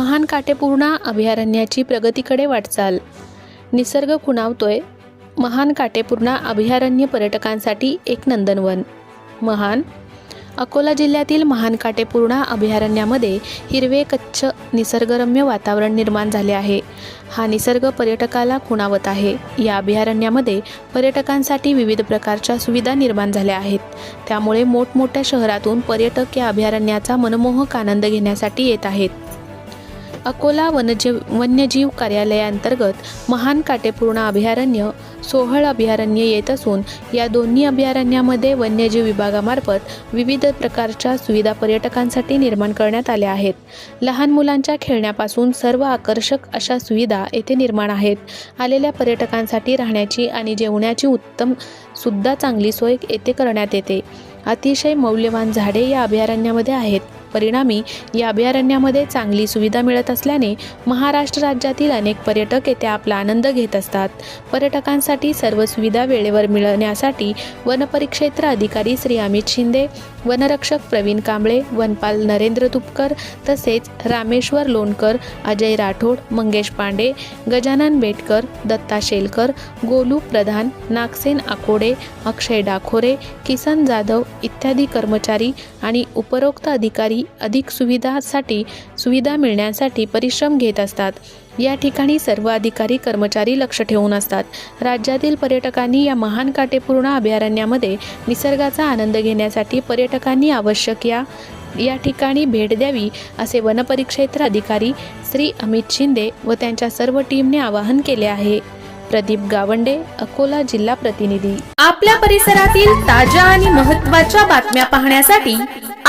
महान काटेपूर्णा अभयारण्याची प्रगतीकडे वाटचाल. निसर्ग खुणावतोय महान काटेपूर्णा अभयारण्य पर्यटकांसाठी एक नंदनवन. महान? अकोला जिल्ह्यातील महान काटेपूर्णा अभयारण्यामध्ये हिरवे कच्छ निसर्गरम्य वातावरण निर्माण झाले आहे. हा निसर्ग पर्यटकाला खुणावत आहे. या अभयारण्यामध्ये पर्यटकांसाठी विविध प्रकारच्या सुविधा निर्माण झाल्या आहेत. त्यामुळे मोठमोठ्या शहरातून पर्यटक या अभयारण्याचा मनमोहक आनंद घेण्यासाठी येत आहेत. अकोला वनजीव वन्यजीव कार्यालयाअंतर्गत महान काटेपूर्णा अभयारण्य सोहळ अभयारण्य येत असून या दोन्ही अभयारण्यामध्ये वन्यजीव विभागामार्फत विविध प्रकारच्या सुविधा पर्यटकांसाठी निर्माण करण्यात आल्या आहेत. लहान मुलांच्या खेळण्यापासून सर्व आकर्षक अशा सुविधा येथे निर्माण आहेत. आलेल्या पर्यटकांसाठी राहण्याची आणि जेवण्याची उत्तम सुद्धा चांगली सोय येथे करण्यात येते. अतिशय मौल्यवान झाडे या अभयारण्यामध्ये आहेत. परिणामी या अभयारण्यामध्ये चांगली सुविधा मिळत असल्याने महाराष्ट्र राज्यातील अनेक पर्यटक येथे आपला आनंद घेत असतात. पर्यटकांसाठी सर्व सुविधा वेळेवर मिळण्यासाठी वनपरिक्षेत्र अधिकारी श्री अमित शिंदे वनरक्षक प्रवीण कांबळे वनपाल नरेंद्र तुपकर तसेच रामेश्वर लोणकर अजय राठोड मंगेश पांडे गजानन बेटकर दत्ता शेलकर गोलू प्रधान नागसेन आकोडे अक्षय डाखोरे किसन जाधव इत्यादी कर्मचारी आणि उपरोक्त अधिकारी अधिक सुविधासाठी सुविधा मिळण्यासाठी परिश्रम घेत असतात. या ठिकाणी सर्व अधिकारी कर्मचारी लक्ष ठेवून असतात. राज्यातील पर्यटकांनी या महान काटेपूर्ण अभयारण्यामध्ये निसर्गाचा आनंद घेण्यासाठी पर्यटकांनी आवश्यक या या ठिकाणी भेट द्यावी असे वनपरिक्षेत्र अधिकारी श्री अमित शिंदे व त्यांच्या सर्व टीमने आवाहन केले आहे. प्रदीप गावंडे अकोला जिल्हा प्रतिनिधी. आपल्या परिसरातील ताज्या आणि महत्त्वाच्या बातम्या पाहण्यासाठी